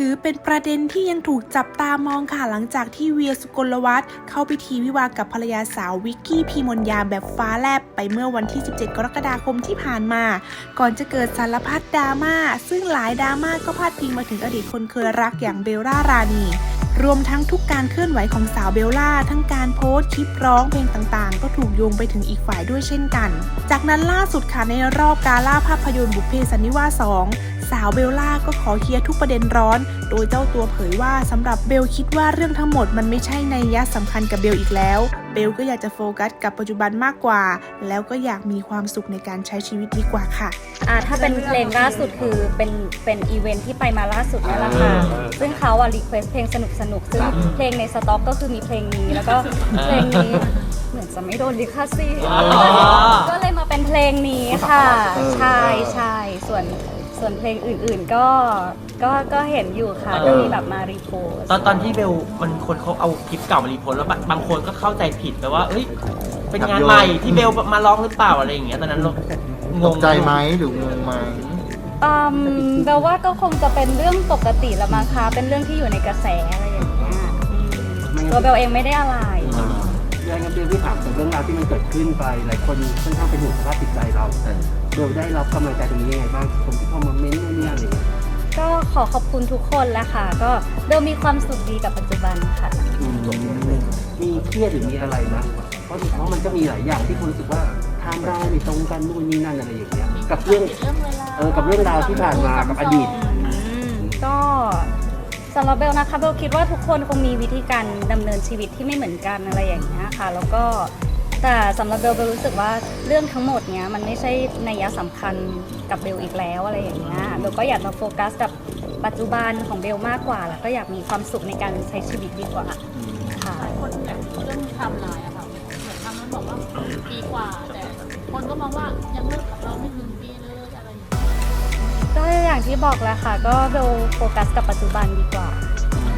ถือเป็นประเด็นที่ยังถูกจับตามองค่ะหลังจากที่เวียสุกลวัฒน์เข้าพิธีวิวากับภรรยาสาววิกกี้พีมนยาแบบฟ้าแลบไปเมื่อวันที่ 17 กรกฎาคมที่ผ่านมา ก่อนจะเกิดสารพัดดราม่าซึ่งหลายดราม่าก็พาดพิงมาถึงอดีตคนเคยรักอย่างเบลล่ารานีรวมทั้งทุกการเคลื่อนไหวของสาวเบลล่า ทั้งการโพสต์คลิปร้องเพลงต่างๆ ก็ถูกโยงไปถึงอีกฝ่ายด้วยเช่นกัน จากนั้นล่าสุดค่ะในรอบกาล่าภาพยนตร์บุพเพสันนิวาส 2 สาวเบลล่าก็ขอเคลียร์ทุกประเด็นร้อน โดยเจ้าตัวเผยว่าสำหรับเบลคิดว่าเรื่องทั้งหมดมันไม่ใช่ในยยะสำคัญกับเบลอีกแล้ว เบลก็อยากจะโฟกัสกับปัจจุบันมากกว่า แล้วก็อยากมีความสุขในการใช้ชีวิตดีกว่าค่ะอ่าถ้าเป็นเพลงล่าสุดคือเป็นเป็นอีเวนท์ที่ไปมาล่าสุดนี่แหละค่ะซึ่งเขาอะรีเควสเพลงสนุกสนุกๆซึ่งเพลงในสต็อกก็คือมีเพลงนี้แล้วก็เพลงนี้เหมือนจะไม่โดนลิขสิทธิ์ก็เลยมาเป็นเพลงนี้ค่ะ ใช่ใช่ส่วน ส่วนเพลงอื่นๆก็ก็ก็เห็นอยู่ค่ะ ก็มีแบบมารีโพสตอนตอนที่เบลมันคนเขาเอาคลิปเก่ามารีโพสต์แล้วบางบางคนก็เข้าใจผิดไปว่า เอ้ย เป็นงานใหม่ที่เบลมาร้องหรือเปล่าอะไรอย่างเงี้ยตอนนั้นเรางตงกใจไหมหรืองงไหมอืมเบลว่าก็คงจะเป็นเรื่องปกติละมั้งคะเป็นเรื่องที่อยู่ในกระแสอะไรอย่างเงี้ยอืมตัวเบลเองไม่ได้อะไร ยังงั้นเบลที่ถามถึงเรื่องราวที่มันเกิดขึ้นไป หลายคนค่อนข้างเป็นห่วงสภาพจิตใจเราเบลได้รับกำลังใจตรงนี้ยังไงบ้างคนที่เข้ามาเม้นต์นู่นนี่อะไรอย่างเงี้ยก็ขอขอบคุณทุกคนแหละค่ะ ก็เบลมีความสุขดีกับปัจจุบันค่ะมีเครียดหรือมีอะไรนะเพราะเพราะมันก็มีหลายอย่างที่คนรู้สึกว่าทม์เราไม่ตรงกันนู่นนี่นั่นอะไรอย่างเงี้ยกับเรื่อง เออกับเรื่องราวที่ผ่านมากับอดีต สำหรับเบลนะคะเบลคิดว่าทุกคนคงมีวิธีการดำเนินชีวิตที่ไม่เหมือนกันอะไรอย่างเงี้ยค่ะ แล้วก็แต่สำหรับเบลเบลรู้สึกว่าเรื่องทั้งหมดเนี้ยมันไม่ใช่ในัยสำคัญกับเบลอีกแล้วอะไรอย่างเงี้ยเบลก็อยากมาโฟกัสกับปัจจุบันของเบลมากกว่า แล้วก็อยากมีความสุขในการใช้ชีวิตดีกว่าค่ะคนแบบเรื่องไทำลายอะค่ะเหมือนทำนั้นบอกว่าปีกว่า แต่คนก็มองว่ายังเลิกกับเราไม่ถึงปี ที่บอกแหล้วค่ะ ก็เบลโฟกัสกับปัจจุบันดีกว่า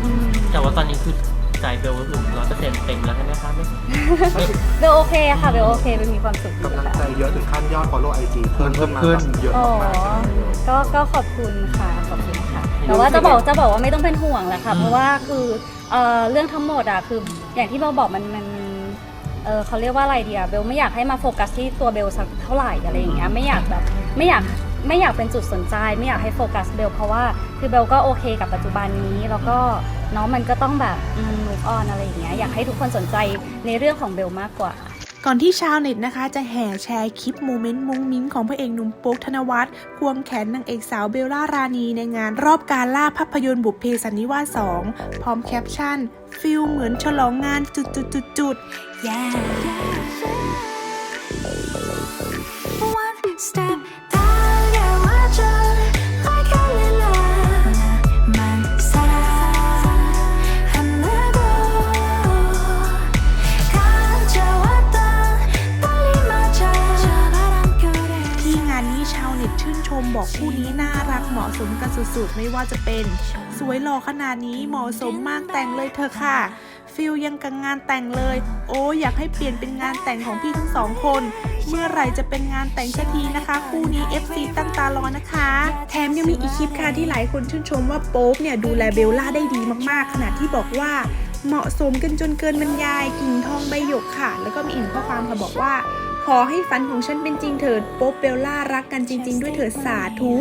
อืมแต่ว่าตอนนี้คือใจเบลก็คือร้อยเปอร์เซ็นต์เต็มแล้วใช่ไหมคะไม่ไม่เบลโอเคค่ะเบลโอเคเบลมีความสุขดีกำลังค่ะใจเยอะถึงขั้นยอด follow IG เพิ่มขึ้นมาแบบเยอะอ๋อมากก็ก็ขอบคุณค่ะขอบคุณค่ะ แต่ว่าจะบอกจะบอกว่าไม่ต้องเป็นห่วงแหละค่ะ เพราะว่าคือเอ่อเรื่องทั้งหมดอะคืออย่างที่เบลบอกมันมันเออเขาเรียกว่าอะไรดีอะเบลไม่อยากให้มาโฟกัสที่ตัวเบลสักเท่าไหร่อะไรอย่างเงี้ยไม่อยากแบบไม่อยาก ไม่อยากเป็นจุดสนใจ ไม่อยากให้โฟกัสเบลเพราะว่าคือเบลก็โอเคกับปัจจุบันนี้แล้วก็เน้องมันก็ต้องแบบอืม move on อะไรอย่างเงี้ยอยากให้ทุกคนสนใจในเรื่องของเบลมากกว่าก่อนที่ชาวเน็ตนะคะจะแห่แชร์คลิปโมเมนต์มุ้งมิ้งของพระเอกหนุ่มโป๊กธนวัฒน์ควงแขนนางเอกสาวเบลล่ารานีในงานรอบการล่าภาพยนตร์บุพเพสันนิวาส 2 พร้อมแคปชั่น ฟิลเหมือนฉลองงานจุดจุดจุดจุดๆๆ One step บอกคู่นี้น่ารักเหมาะสมกันสุดๆ ไม่ว่าจะเป็น สวยหล่อขนาดนี้เหมาะสมมากแต่งเลยเธอค่ะ ฟิลยังกับงานแต่งเลย โอ้อยากให้เปลี่ยนเป็นงานแต่งของพี่ทั้งสองคน เมื่อไหร่จะเป็นงานแต่งสักทีนะคะ คู่นี้ FC ตั้งตารอนะคะ แถมยังมีอีกคลิปค่ะที่หลายคนชื่นชมว่าโป๊ปเนี่ยดูแลเบลล่าได้ดีมากๆ ขนาดที่บอกว่าเหมาะสมกันจนเกินบรรยายกิ่งทองใบหยกค่ะ แล้วก็มีอีกข้อความค่ะบอกว่า ขอให้ฝันของฉันเป็นจริงเถิดโป๊ปเบลล่ารักกันจริง ๆ ด้วยเถิดสาธุ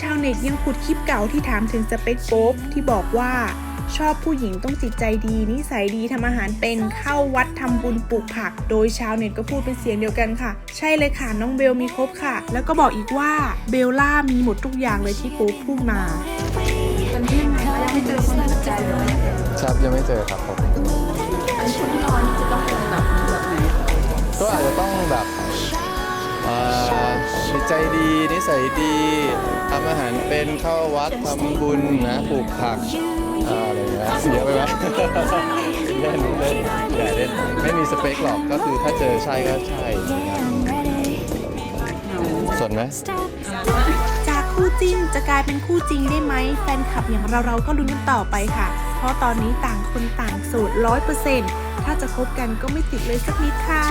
ชาวเน็ตยังขุดคลิปเก่าที่ถามถึงสเปคโป๊ปที่บอกว่าชอบผู้หญิงต้องจิตใจดี นิสัยดีทำอาหารเป็นเข้าวัดทำบุญปลูกผัก โดยชาวเน็ตก็พูดเป็นเสียงเดียวกันค่ะ ใช่เลยค่ะ น้องเบลมีครบค่ะ แล้วก็บอกอีกว่าเบลล่ามีหมดทุกอย่างเลยที่โป๊ปพูดมาครับยังไม่เจอครับผมก็อาจจะต้องแบบเอ่อจิต ใจดีนิสัยดีทำอาหารเป็นเข้าวัดทำบุญนะปลูกผักอะไรเงี้ยเสียไปไหมเล่นเล่นแย่เล่นไม่มีสเปคหรอกก็คือถ้าเจอใช่ก็ใช่สนไหมจากคู่จิ้นจะกลายเป็นคู่จริงได้ไหมแฟนคลับอย่างเราเราก็ลุ้นกันต่อไปค่ะ เพราะตอนนี้ต่างคนต่างโสดร้อยเปอร์เซ็นต์ถ้าจะคบกันก็ไม่ติดเลยสักนิดค่ะ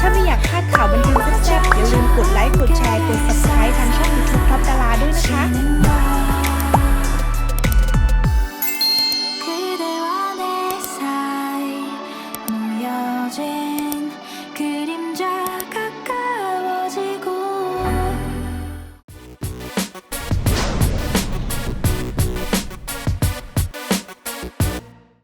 ถ้าไม่อยากพลาดข่าวบันเทิงแซ่บอย่าลืมกดไลค์ กดแชร์ กด subscribe